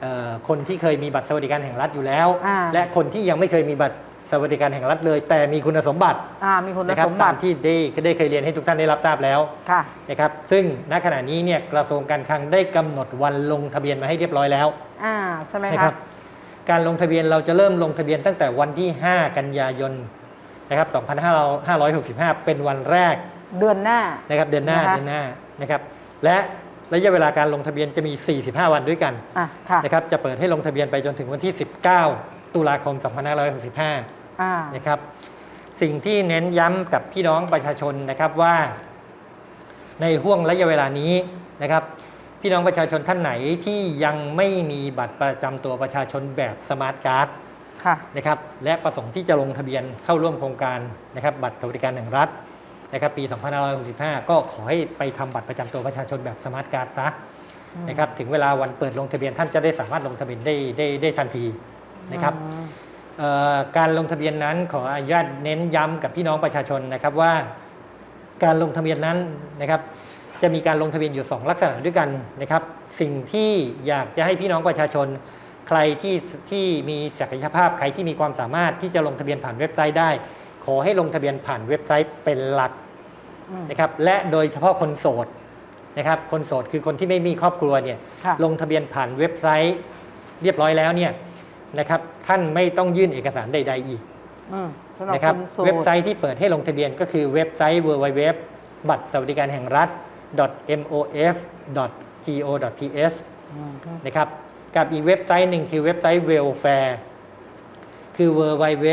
[SPEAKER 3] เอ่อคนที่เคยมีบัตรสวัสดิการแห่งรัฐอยู่แล้ว
[SPEAKER 2] อ่า
[SPEAKER 3] และคนที่ยังไม่เคยมีบัตร สวัสดิการแห่งรัฐเลย แต่มีคุณสมบัติ
[SPEAKER 2] อ่ามีคุณ
[SPEAKER 3] นะครับ
[SPEAKER 2] สมบั
[SPEAKER 3] ตา
[SPEAKER 2] ติ
[SPEAKER 3] มที่ได้ได้เคยเรียนให้ทุกท่านได้รับทราบแล้ว
[SPEAKER 2] ค่ะ
[SPEAKER 3] นะครับซึ่งณขณะนี้เนี่ยกระทรวงการคลังได้กำหนดวันลงทะเบียนมาให้เรียบร้อยแล้ว
[SPEAKER 2] อ่า ใช่ไหม
[SPEAKER 3] นะ
[SPEAKER 2] คะ
[SPEAKER 3] ครับการลงทะเบียนเราจะเริ่มลงทะเบียนตั้งแต่วันที่ 5 กันยายนนะครับ2565 เป็นวันแรก
[SPEAKER 2] เดือนหน้า
[SPEAKER 3] นะครับเดือนหน้า
[SPEAKER 2] นะคะ
[SPEAKER 3] เดือนหน้านะครับและระยะเวลาการลงทะเบียนจะมี 45 วันด้วยกัน
[SPEAKER 2] อะ ค่ะ
[SPEAKER 3] นะครับจะเปิดให้ลงทะเบียนไปจนถึงวันที่ 19 ตุลาคม 2565
[SPEAKER 2] อ่า
[SPEAKER 3] นะครับ สิ่งที่เน้นย้ำกับพี่น้องประชาชนนะครับว่าในห่วงระยะเวลานี้นะครับ พี่น้องประชาชนท่านไหนที่ยังไม่มีบัตรประจำตัวประชาชนแบบสมาร์ทการ์ด
[SPEAKER 2] ค่ะ
[SPEAKER 3] นะครับ และประสงค์ที่จะลงทะเบียนเข้าร่วมโครงการนะครับ บัตรสวัสดิการแห่งรัฐนะครับปี 2565 ก็ขอให้ไปทำบัตรประจำตัวประชาชนแบบสมาร์ทการ์ดซะ
[SPEAKER 2] อืม
[SPEAKER 3] นะครับ ถึงเวลาวันเปิดลงทะเบียนท่านจะได้สามารถลงทะเบียนได้ได้ได้ทันทีนะครับ
[SPEAKER 2] อืม
[SPEAKER 3] เอ่อ การลงทะเบียนนั้นขออนุญาตเน้นย้ำกับพี่น้องประชาชนนะครับว่า การลงทะเบียนนั้นนะครับ จะมีการลงทะเบียนอยู่ 2 ลักษณะด้วยกันนะครับ สิ่งที่อยากจะให้พี่น้องประชาชน ใครที่ที่มีศักยภาพใครที่มีความสามารถที่จะลงทะเบียนผ่านเว็บไซต์ได้ ขอให้ลงทะเบียนผ่านเว็บไซต์เป็นหลัก
[SPEAKER 2] อืม
[SPEAKER 3] นะครับ และโดยเฉพาะคนโสดนะครับ คนโสดคือคนที่ไม่มีครอบครัวเนี่ย
[SPEAKER 2] ค่ะ
[SPEAKER 3] ลงทะเบียนผ่านเว็บไซต์ เรียบร้อยแล้วเนี่ย นะครับ ท่านไม่ต้องยื่นเอกสารใด ๆ อีก
[SPEAKER 2] อืมสำหรับ
[SPEAKER 3] นะครับ
[SPEAKER 2] คนโสด
[SPEAKER 3] เว็บไซต์ที่เปิดให้ลงทะเบียนก็คือเว็บไซต์ www บัตรสวัสดิการแห่งรัฐ mof.go.th
[SPEAKER 2] อืม
[SPEAKER 3] นะครับ กับอีกเว็บไซต์หนึ่งคือเว็บไซต์ welfare คือ www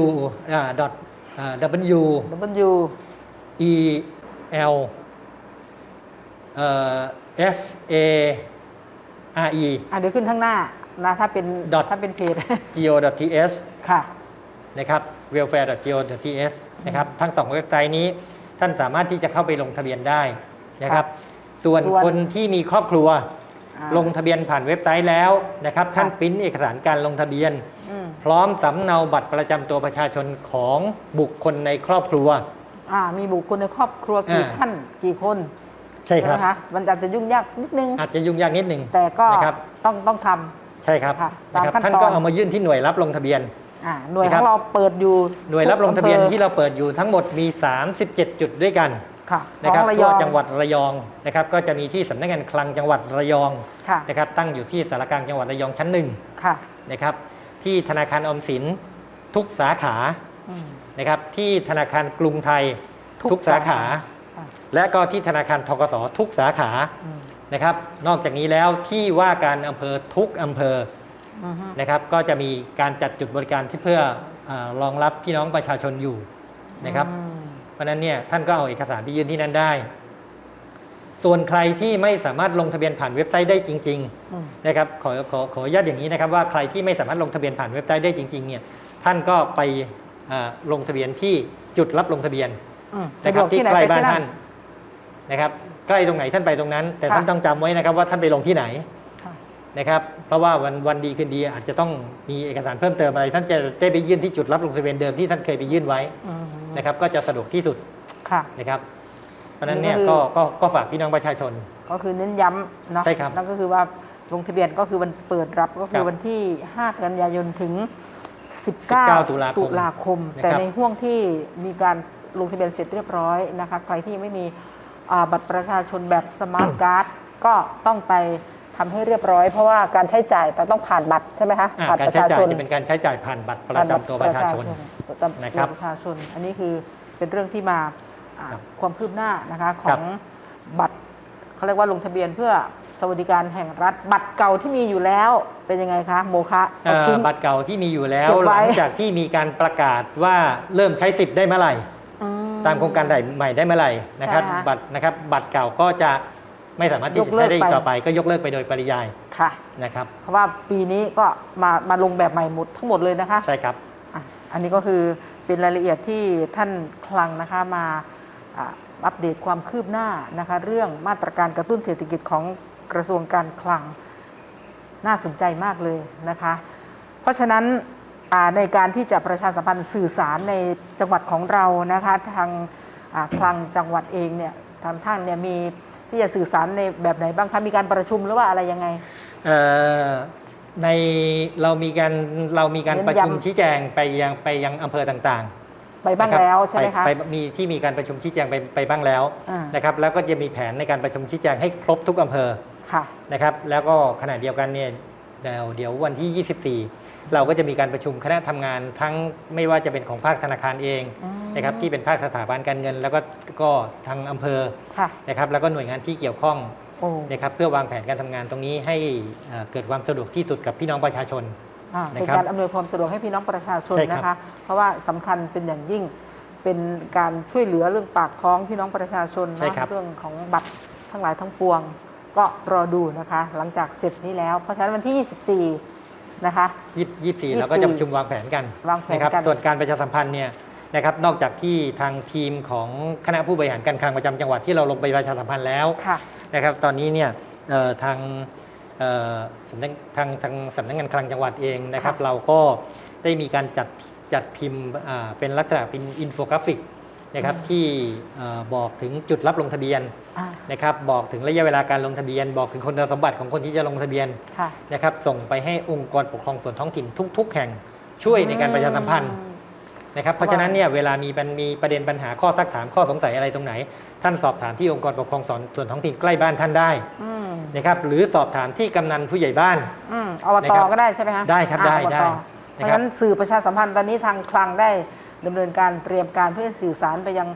[SPEAKER 3] w อ่า dot อ่า w
[SPEAKER 2] ดับเบิลยู
[SPEAKER 3] e l เอ่อ f a r e
[SPEAKER 2] อะเดี๋ยวขึ้นข้างหน้า นะถ้าเป็น
[SPEAKER 3] Dot
[SPEAKER 2] ถ้าเป็นเพจ
[SPEAKER 3] go.th
[SPEAKER 2] ค่ะ
[SPEAKER 3] นะครับ welfare.go.th นะครับทั้งสองเว็บไซต์นี้ท่านสามารถที่จะเข้าไปลงทะเบียนได้นะครับ ส่วน
[SPEAKER 2] ส่วน
[SPEAKER 3] คนที่มีครอบครัว
[SPEAKER 2] อ่า
[SPEAKER 3] ลงทะเบียนผ่านเว็บไซต์แล้วนะครับ ท่าน
[SPEAKER 2] ค่ะ
[SPEAKER 3] ปริ้นเอกสารการลงทะเบียน
[SPEAKER 2] อืม
[SPEAKER 3] พร้อมสำเนาบัตรประจำตัวประชาชนของบุคคลในครอบครัว
[SPEAKER 2] อ่ามีบุคคลในครอบครัวกี่
[SPEAKER 3] อ่า
[SPEAKER 2] ท่านกี่คน
[SPEAKER 3] ใช่ครับ
[SPEAKER 2] ไหมคะมันอาจจะยุ่งยากนิดนึง
[SPEAKER 3] อาจจะยุ่งยากนิดหนึ่ง
[SPEAKER 2] แต่ก็
[SPEAKER 3] นะครับ
[SPEAKER 2] ต้องต้องท
[SPEAKER 3] ใช่ครับ
[SPEAKER 2] ค่ะ
[SPEAKER 3] นะครับ
[SPEAKER 2] ตามขั้น
[SPEAKER 3] ท่าน
[SPEAKER 2] ตอน
[SPEAKER 3] ก็เอามายื่นที่หน่วยรับลงทะเบียนำ
[SPEAKER 2] อ่าหน่วย
[SPEAKER 3] นะค
[SPEAKER 2] ข
[SPEAKER 3] รั
[SPEAKER 2] อบ งเราเปิดอยู่
[SPEAKER 3] หน่วยรับลงทะเบียน
[SPEAKER 2] ทุกอำภอ
[SPEAKER 3] ที่เราเปิดอยู่ทั้งหมดมี 37 จุดด้วยกัน
[SPEAKER 2] ค่ะ
[SPEAKER 3] นะครับ
[SPEAKER 2] ของระย
[SPEAKER 3] ทั่ว
[SPEAKER 2] อง
[SPEAKER 3] จังหวัดระยองนะครับก็จะมีที่สำนักงานคลังจังหวัดระยอง
[SPEAKER 2] ค่ะ
[SPEAKER 3] นะครับตั้งอยู่ที่สารกลางจังหวัดระยองชั้นหนึ่ง
[SPEAKER 2] ค่ะ
[SPEAKER 3] นะครับที่ธนาคารออมสินทุกสาขา
[SPEAKER 2] อืม
[SPEAKER 3] นะครับที่ธนาคารกรุงไทย
[SPEAKER 2] ทุก
[SPEAKER 3] ทุกสาขา
[SPEAKER 2] ค่ะ
[SPEAKER 3] และก็ที่ธนาคารทกสทุกสาขา
[SPEAKER 2] อืม
[SPEAKER 3] นะครับ นอกจากนี้แล้วที่ว่าการอำเภอทุกอำเภอ
[SPEAKER 2] อือฮึ
[SPEAKER 3] นะครับ ก็จะมีการจัดจุดบริการที่เพื่อเออรองรับพี่น้องประชาชนอยู่นะครับ
[SPEAKER 2] อืม
[SPEAKER 3] เพราะฉะนั้นเนี่ยท่านก็เอาเอกสารไปยื่นที่นั่นได้ ส่วนใครที่ไม่สามารถลงทะเบียนผ่านเว็บไซต์ได้จริง
[SPEAKER 2] อืม
[SPEAKER 3] ๆ นะครับ ขอขอขออนุญาตอย่างนี้นะครับ ว่าใครที่ไม่สามารถลงทะเบียนผ่านเว็บไซต์ได้จริง ๆ เนี่ยท่านก็ไปอ่าลงทะเบียนที่จุดรับลงทะเบียน
[SPEAKER 2] อืม
[SPEAKER 3] นะ
[SPEAKER 2] สะ
[SPEAKER 3] ค
[SPEAKER 2] ด
[SPEAKER 3] รั
[SPEAKER 2] ว
[SPEAKER 3] บ
[SPEAKER 2] ก
[SPEAKER 3] ที่
[SPEAKER 2] ที่ไหน
[SPEAKER 3] ใกล้
[SPEAKER 2] ไป
[SPEAKER 3] บ้าน
[SPEAKER 2] ที่นั่
[SPEAKER 3] ท่านนนะครับ ใกล้ตรงไหนท่านไปตรงนั้น แต่
[SPEAKER 2] ค่ะ
[SPEAKER 3] ท่านต้องจำไว้นะครับว่าท่านไปลงที่ไหน
[SPEAKER 2] ค่ะ
[SPEAKER 3] นะครับ เพราะว่าวันวันดีคืนดีอาจจะต้องมีเอกสารเพิ่มเติมอะไร ท่านจะได้ไปยื่นที่จุดรับลงทะเบียนเดิมที่ท่านเคยไปยื่นไว้
[SPEAKER 2] อืม
[SPEAKER 3] นะครับ ก็จะสะดวกที่สุด
[SPEAKER 2] ค่ะ
[SPEAKER 3] นะครับเพราะฉะนั้นเนี่ย
[SPEAKER 2] นี่ก็
[SPEAKER 3] ก็
[SPEAKER 2] คือ
[SPEAKER 3] ก็ก็ฝากพี่น้องประชาชน
[SPEAKER 2] ก็คือเน้นย้ำเนาะ
[SPEAKER 3] ใช่ครับ
[SPEAKER 2] นั่นก็คือว่าลงทะเบียนก็คือวันเปิดรับก็คื
[SPEAKER 3] ครั
[SPEAKER 2] อบวันที่ 5 กันยายนถึง
[SPEAKER 3] 19
[SPEAKER 2] 19
[SPEAKER 3] ตุลาคม
[SPEAKER 2] ตุลาคม
[SPEAKER 3] นะครับ
[SPEAKER 2] แต่ในห่วงที่มีการลงทะเบียนเสร็จเรียบร้อยนะคะใครที่ยังไม่มีอ่า บัตรประชาชนแบบสมาร์ทการ์ดก็ต้องไปทำให้เรียบร้อยเพราะว่าการใช้จ่ายแต่ต้องผ่านบัตรใช่ไหมคะ
[SPEAKER 3] อ่า
[SPEAKER 2] บัตร
[SPEAKER 3] การ
[SPEAKER 2] ประ
[SPEAKER 3] ใช้
[SPEAKER 2] ชา
[SPEAKER 3] จ่าย
[SPEAKER 2] ชน
[SPEAKER 3] จะเป็นการใช้จ่ายผ่านบัตรประจำตัวประชาชน
[SPEAKER 2] ประจำ
[SPEAKER 3] นะครับ
[SPEAKER 2] ตัวประชาชน อันนี้คือเป็นเรื่องที่มาอ่า
[SPEAKER 3] ครับ
[SPEAKER 2] ความคืบหน้านะคะข
[SPEAKER 3] ครั
[SPEAKER 2] อบ งบัตรเขาเรียกว่าลงทะเบียนเพื่อสวัสดิการแห่งรัฐ บัตรเก่าที่มีอยู่แล้วเป็นยังไงคะโมคะ
[SPEAKER 3] เอ่อ
[SPEAKER 2] เอาทิ้ง
[SPEAKER 3] บัตรเก่าที่มีอยู่แล้ว
[SPEAKER 2] เก็บ
[SPEAKER 3] ห
[SPEAKER 2] ไว้
[SPEAKER 3] ลังจากที่มีการประกาศว่าเริ่มใช้สิทธิ์ได้เมื่อไหร่
[SPEAKER 2] อื
[SPEAKER 3] ตามโครงการใหม่ได้เมื่อไหร่นะครับ
[SPEAKER 2] ใช่ค่ะ
[SPEAKER 3] บัตรนะครับบัตรเก่าก็จะไม่สามารถที่
[SPEAKER 2] ย
[SPEAKER 3] จะ
[SPEAKER 2] กเลิ
[SPEAKER 3] ใช้
[SPEAKER 2] ก
[SPEAKER 3] ได้อี
[SPEAKER 2] ไป
[SPEAKER 3] กต่อไป ก็ยกเลิกไปโดยปริยาย
[SPEAKER 2] ค่ะ
[SPEAKER 3] นะครับ
[SPEAKER 2] เพราะว่าปีนี้ก็มามาลงแบบใหม่หมดทั้งหมดเลยนะคะ
[SPEAKER 3] ใช่ครับ
[SPEAKER 2] อะอันนี้ก็คือเป็นรายละเอียดที่ท่านคลังนะคะมาอ่าอัปเดตความคืบหน้านะคะ เรื่องมาตรการกระตุ้นเศรษฐกิจของกระทรวงการคลังน่าสนใจมากเลยนะคะ เพราะฉะนั้นอ่า ในการที่จะประชาสัมพันธ์สื่อสารในจังหวัดของเรานะคะทางอ่าคลังจังหวัดเองเนี่ยทางท่านเนี่ยมีที่จะสื่อสารในแบบไหนบ้างคะมีการประชุมหรือว่าอะไรยังไง
[SPEAKER 3] เอ่อในเรามีการเรามีการ
[SPEAKER 2] เน้น
[SPEAKER 3] ประชุม
[SPEAKER 2] ย้ำ
[SPEAKER 3] ชี้แจงไปยังไปยังอำเภอต่าง
[SPEAKER 2] ไป
[SPEAKER 3] ๆ
[SPEAKER 2] บ้าง
[SPEAKER 3] นะครับ
[SPEAKER 2] แล้วใช่ไหมคะ
[SPEAKER 3] ปปมีที่มีการประชุมชี้แจงไปไปบ้างแล้ว
[SPEAKER 2] อ่าน
[SPEAKER 3] นะครับแล้วก็จะมีแผนในการประชุมชี้แจงให้ครบทุกอำเภอ
[SPEAKER 2] ค่ะ
[SPEAKER 3] นะครับแล้วก็ขณะเดียวกันเนี่ยเดี๋ยวเดี๋ยววันที่ 24 เราก็จะมีการประชุมคณะทำงานทั้งไม่ว่าจะเป็นของภาคธนาคารเอง
[SPEAKER 2] อืม
[SPEAKER 3] นะครับที่เป็นภาคสถาบันการเงิน แล้วก็ก็ทางอำเภอ
[SPEAKER 2] ค่ะ
[SPEAKER 3] นะครับแล้วก็หน่วยงานที่เกี่ยวข้อง
[SPEAKER 2] โอ้
[SPEAKER 3] นะครับเพื่อวางแผนการทำงานตรงนี้ให้เอ่อเกิดความสะดวกที่สุดกับพี่น้องประชาชน
[SPEAKER 2] อ่า
[SPEAKER 3] นะ
[SPEAKER 2] เป็น
[SPEAKER 3] ครับ
[SPEAKER 2] การอำนวยความสะดวกให้พี่น้องประชาชน
[SPEAKER 3] ใช่ครับ
[SPEAKER 2] นะคะ เพราะว่าสำคัญเป็นอย่างยิ่งเป็นการช่วยเหลือเรื่องปากท้องพี่น้องประชาชน
[SPEAKER 3] ใช่
[SPEAKER 2] เนาะ
[SPEAKER 3] ครับ
[SPEAKER 2] เรื่องของบัตรทั้งหลายทั้งปวง ก็รอดูนะคะ หลังจากเสร็จนี้แล้ว เพราะฉะนั้นวันที่ 24 นะคะ
[SPEAKER 3] ยี่ยี่สี่เราก็จะประชุมวางแผนกัน
[SPEAKER 2] วางแผน
[SPEAKER 3] นะครับ
[SPEAKER 2] กัน
[SPEAKER 3] ส่วนการประชาสัมพันธ์เนี่ยนะครับ นอกจากที่ทางทีมของคณะผู้บริหารการคลังประจำจังหวัดที่เราลงไปประชาสัมพันธ์แล้ว
[SPEAKER 2] ค่ะ
[SPEAKER 3] นะครับ ตอนนี้เนี่ยเอ่อทางเอ่อสำนักทางทางสำนักงานคลังจังหวัดเองนะครับ
[SPEAKER 2] ค่ะ
[SPEAKER 3] เราก็ได้มีการจัดจัดพิมพ์อ่าเป็นลักษณะเป็นอินโฟกราฟิก นะครับที่เอ่อบอกถึงจุดรับลงทะเบียน
[SPEAKER 2] อ่า
[SPEAKER 3] นะครับบอกถึงระยะเวลาการลงทะเบียน บอกถึงคุณสมบัติของคนที่จะลงทะเบียน
[SPEAKER 2] ค่ะ
[SPEAKER 3] นะครับส่งไปให้องค์กรปกครองส่วนท้องถิ่นทุก ๆ แห่งช่วยในการประชาสัมพันธ์
[SPEAKER 2] อืม
[SPEAKER 3] นะครับเพราะฉะนั้นเนี่ยเวลามีปัญมีประเด็นปัญหาข้อซักถามข้อสงสัยอะไรตรงไหน ท่านสอบถามที่องค์กรปกครองส่วนส่วนท้องถิ่นใกล้บ้านท่านได้
[SPEAKER 2] อืม
[SPEAKER 3] นะครับหรือสอบถามที่กำนันผู้ใหญ่บ้าน
[SPEAKER 2] อืมอบ
[SPEAKER 3] นะ
[SPEAKER 2] ต
[SPEAKER 3] ครับ
[SPEAKER 2] ก็ได้ใช่ไหมคะ
[SPEAKER 3] ได้ครับ
[SPEAKER 2] อ่า
[SPEAKER 3] ได้
[SPEAKER 2] อบต
[SPEAKER 3] ได้
[SPEAKER 2] เพ
[SPEAKER 3] นะ
[SPEAKER 2] ราะ
[SPEAKER 3] ครับ
[SPEAKER 2] ฉะนั้นสื่อประชาสัมพันธ์ตอนนี้ทางคลังได้ ดำเนินการเตรียมการเพื่อสื่อสารไปยัง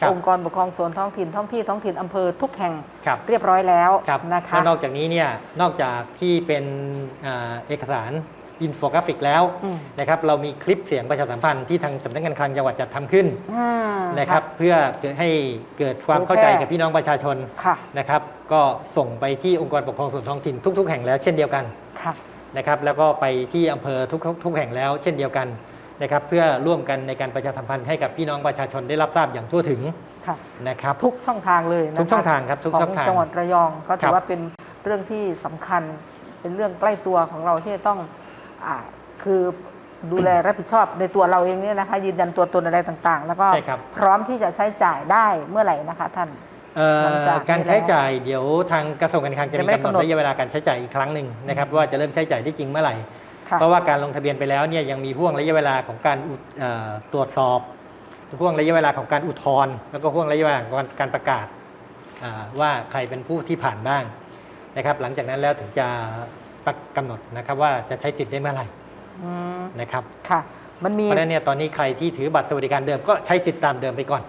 [SPEAKER 3] ครับ
[SPEAKER 2] องค์กรปกครองส่วนท้องถิ่นท้องที่ท้องถิ่นอำเภอทุกแห่ง
[SPEAKER 3] ครับ
[SPEAKER 2] เรียบร้อยแล้ว
[SPEAKER 3] ครับ
[SPEAKER 2] นะคะ
[SPEAKER 3] แล้วนอกจากนี้เนี่ยนอกจากที่เป็นอ่าเอกสารอินโฟกราฟิกแล้ว
[SPEAKER 2] อืม
[SPEAKER 3] นะครับเรามีคลิปเสียงประชาสัมพันธ์ที่ทางสำนักงานคลังจังหวัดจัดทำขึ้น
[SPEAKER 2] อืม
[SPEAKER 3] นะครับเพื่อให้เกิดความเข้าใจกับพี่น้องประชาชน
[SPEAKER 2] ค่ะ
[SPEAKER 3] นะครับก็ส่งไปที่องค์กรปกครองส่วนท้องถิ่นทุก ๆ แห่งแล้วเช่นเดียวกัน
[SPEAKER 2] ค่ะ
[SPEAKER 3] นะครับแล้วก็ไปที่อำเภอทุกๆทุกแห่งแล้วเช่นเดียวกัน นะครับเพื่อร่วมกันในการประชาสัมพันธ์ให้กับพี่น้องประชาชนได้รับทราบอย่างทั่วถึง
[SPEAKER 2] ค่ะ
[SPEAKER 3] นะครับ
[SPEAKER 2] ทุกช่องทางเลยนะคะ
[SPEAKER 3] ทุกช่องทางครับทุก
[SPEAKER 2] ขอ
[SPEAKER 3] ช่องงทาง
[SPEAKER 2] จังหวัดระยองก็
[SPEAKER 3] ค
[SPEAKER 2] ถื
[SPEAKER 3] รั
[SPEAKER 2] อบว่าเป็นเรื่องที่สำคัญ เป็นเรื่องใกล้ตัวของเราที่จะต้องอาคือดูแลรับผิดชอบในตัวเราเองเนี่ยนะคะยืนยันตัวตนอะไรต่างๆ แล้วก็
[SPEAKER 3] ใช่ครับ
[SPEAKER 2] พร้อมที่จะใช้จ่ายได้เมื่อไหร่นะคะท่าน
[SPEAKER 3] เอ่อ
[SPEAKER 2] หลังจาก
[SPEAKER 3] การใช้จ่ายเดี๋ยวทางกระทรวงการคลังจะ
[SPEAKER 2] ยัง
[SPEAKER 3] มี
[SPEAKER 2] ไม่ได้
[SPEAKER 3] กำหนด
[SPEAKER 2] กำหนด
[SPEAKER 3] ระยะเวลาการใช้จ่ายอีกครั้งหนึ่งนะครับว่าจะเริ่มใช้จ่ายได้จริงเมื่อไหร่
[SPEAKER 2] ค่ะ
[SPEAKER 3] เพราะว่าการลงทะเบียนไปแล้วเนี่ยยังมีห่วงระยะเวลาของการอุดเอ่อตรวจสอบห่วงระยะเวลาของการอุทธรณ์แล้วก็ห่วงระยะเวลาของการประกาศอ่าว่าใครเป็นผู้ที่ผ่านบ้างนะครับ หลังจากนั้นแล้วถึงจะประกำหนดนะครับว่าจะใช้สิทธิ์ได้เมื่อไหร่
[SPEAKER 2] อืม
[SPEAKER 3] นะครับ
[SPEAKER 2] ค่ะมันมี
[SPEAKER 3] เพราะฉะนั้นเนี่ยตอนนี้ใครที่ถือบัตรสวัสดิการเดิมก็ใช้สิทธิ์ตามเดิมไปก่อน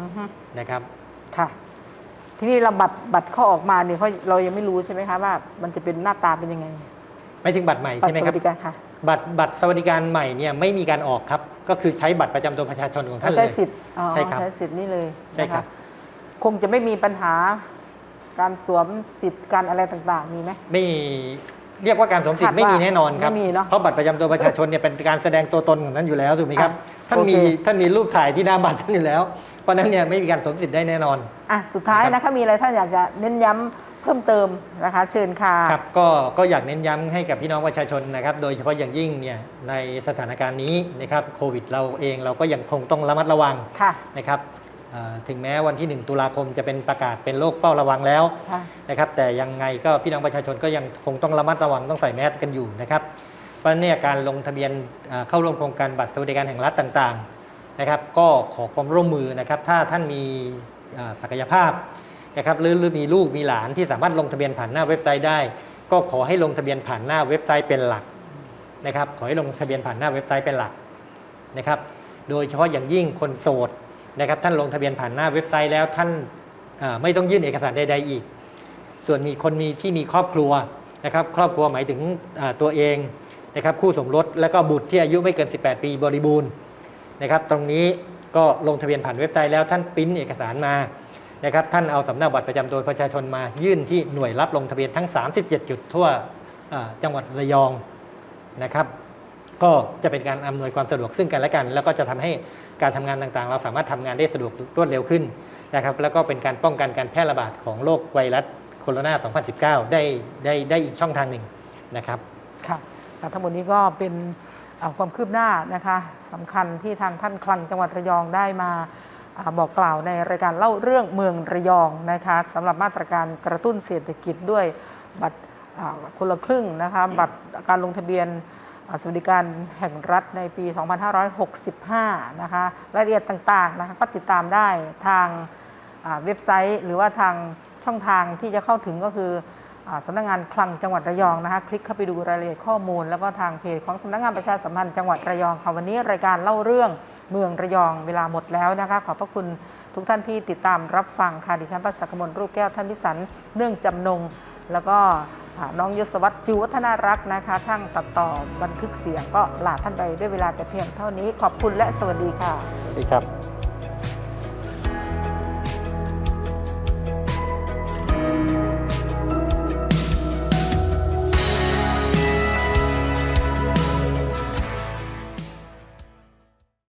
[SPEAKER 2] อือฮึ
[SPEAKER 3] นะครับ
[SPEAKER 2] ค่ะทีนี้เราบัตรบัตรเขาออกมาเนี่ยเขาเรายังไม่รู้ใช่ไหมคะว่ามันจะเป็นหน้าตาเป็นยังไง
[SPEAKER 3] ไม่ถึงบัตรใหม่
[SPEAKER 2] บัต
[SPEAKER 3] ใช่
[SPEAKER 2] ร
[SPEAKER 3] ไหม
[SPEAKER 2] ส
[SPEAKER 3] ครั
[SPEAKER 2] วั
[SPEAKER 3] บ
[SPEAKER 2] สดิการค่ะ
[SPEAKER 3] บัตรบัตรสวัสดิการใหม่เนี่ยไม่มีการออกครับ ก็คือใช้บัตรประจำตัวประชาชนของท่านเล
[SPEAKER 2] ใช้
[SPEAKER 3] ย
[SPEAKER 2] สิทธิ์อ๋อ
[SPEAKER 3] ใช่ครับ
[SPEAKER 2] ใช้สิทธิ์นี่เลย
[SPEAKER 3] ใช่ครับ
[SPEAKER 2] นะะคงจะไม่มีปัญหาการสวมสิทธิ์การอะไรต่างๆ มีไหม
[SPEAKER 3] ไม่เรียกว่าการสวมสิท
[SPEAKER 2] คาด
[SPEAKER 3] ธิ์ไม่มี
[SPEAKER 2] ว่า
[SPEAKER 3] แน่นอนครับ
[SPEAKER 2] ไม่มีเนอะ
[SPEAKER 3] เพราะบัตรประจำตัวประชาชนเนี่ยเป็นการแสดงตัวตนของท่านอยู่แล้วถูกไหมครับ
[SPEAKER 2] อะ
[SPEAKER 3] ท่านมี
[SPEAKER 2] โอเค
[SPEAKER 3] ท่านมีรูปถ่ายที่หน้าบัตรท่านอยู่แล้ว เพราะฉะนั้นเนี่ยไม่มีการสวมสิทธิ์ได้แน่นอน
[SPEAKER 2] อะสุดท้าย
[SPEAKER 3] นะครับ
[SPEAKER 2] นะคะมีอะไรท่านอยากจะเน้นย้ำ เพิ่มเติมนะคะ เชิญค่ะ
[SPEAKER 3] ครับก็ก็อยากเน้นย้ำให้กับพี่น้องประชาชนนะครับ โดยเฉพาะอย่างยิ่งเนี่ยในสถานการณ์นี้นะครับโควิดเราเองเราก็ยังคงต้องระมัดระวัง
[SPEAKER 2] ค่ะ
[SPEAKER 3] นะครับเอ่อถึงแม้วันที่ 1 ตุลาคมจะเป็นประกาศเป็นโรคเฝ้าระวังแล้ว
[SPEAKER 2] ค่ะ
[SPEAKER 3] นะครับ แต่ยังไงก็พี่น้องประชาชนก็ยังคงต้องระมัดระวังต้องใส่แมสกันอยู่นะครับเพราะฉะนั้นเนี่ยการลงทะเบียนเอ่อเข้าร่วมโครงการบัตรสวัสดิการแห่งรัฐต่างๆ นะครับก็ขอความร่วมมือนะครับถ้าท่านมีเอ่อศักยภาพ นะครับหรือหรือมีลูกมีหลานที่สามารถลงทะเบียนผ่านหน้าเว็บไซต์ได้ ก็ขอให้ลงทะเบียนผ่านหน้าเว็บไซต์เป็นหลักนะครับ ขอให้ลงทะเบียนผ่านหน้าเว็บไซต์เป็นหลักนะครับ โดยเฉพาะอย่างยิ่งคนโสดนะครับ ท่านลงทะเบียนผ่านหน้าเว็บไซต์แล้วท่านไม่ต้องยื่นเอกสารใดๆอีก ส่วนมีคนมีที่มีครอบครัวนะครับ ครอบครัวหมายถึงตัวเองนะครับ คู่สมรสและก็บุตรที่อายุไม่เกิน 18 ปีบริบูรณ์นะครับ ตรงนี้ก็ลงทะเบียนผ่านเว็บไซต์แล้วท่านปริ้นเอกสารมา นะครับท่านเอาสำเนาบัตรประจำตัวประชาชนมายื่นที่หน่วยรับลงทะเบียนทั้ง 37 จุดทั่วจังหวัดระยองนะครับ ก็จะเป็นการอำนวยความสะดวกซึ่งกันและกัน แล้วก็จะทำให้การทำงานต่างๆ เราสามารถทำงานได้สะดวกรวดเร็วขึ้นนะครับ แล้วก็เป็นการป้องกันการแพร่ระบาดของโรคไวรัสโคโรนา 2019 ได้ได้ได้อีกช่องทางหนึ่งนะครับ
[SPEAKER 2] ค่ะค่ทั้งหมดนี้ก็เป็นความคืบหน้านะคะสำคัญที่ทางท่านคลังจังหวัดระยองได้มา บอกกล่าวในรายการเล่าเรื่องเมืองระยองนะคะสำหรับมาตรการกระตุ้นเศรษฐกิจด้วยบัตรคนละครึ่งนะคะบัตรการลงทะเบียนสวัสดิการแห่งรัฐในปี 2565 นะคะรายละเอียดต่างๆนะคะก็ติดตามได้ทางเว็บไซต์ หรือว่าทางช่องทางที่จะเข้าถึงก็คืออสำนักงานคลังจังหวัดระยองนะคะคลิกเข้าไปดูรายละเอียดข้อมูล แล้วก็ทางเพจของสำนักงานประชาสัมพันธ์จังหวัดระยองค่ะวันนี้รายการเล่าเรื่อง เมืองระยองเวลาหมดแล้วนะคะ ขอบพระคุณทุกท่านที่ติดตามรับฟังค่ะดิฉันพัสกมลรูปแก้วท่านพิสันเนื่องจำนง แล้วก็น้องยศวัตรจูวัฒนารักษ์นะคะช่างตัดต่อบันทึกเสียงก็ลาท่านไปด้วยเวลาแต่เพียงเท่านี้ขอบคุณและสวัสดีค่ะ
[SPEAKER 3] สวัสดีครับ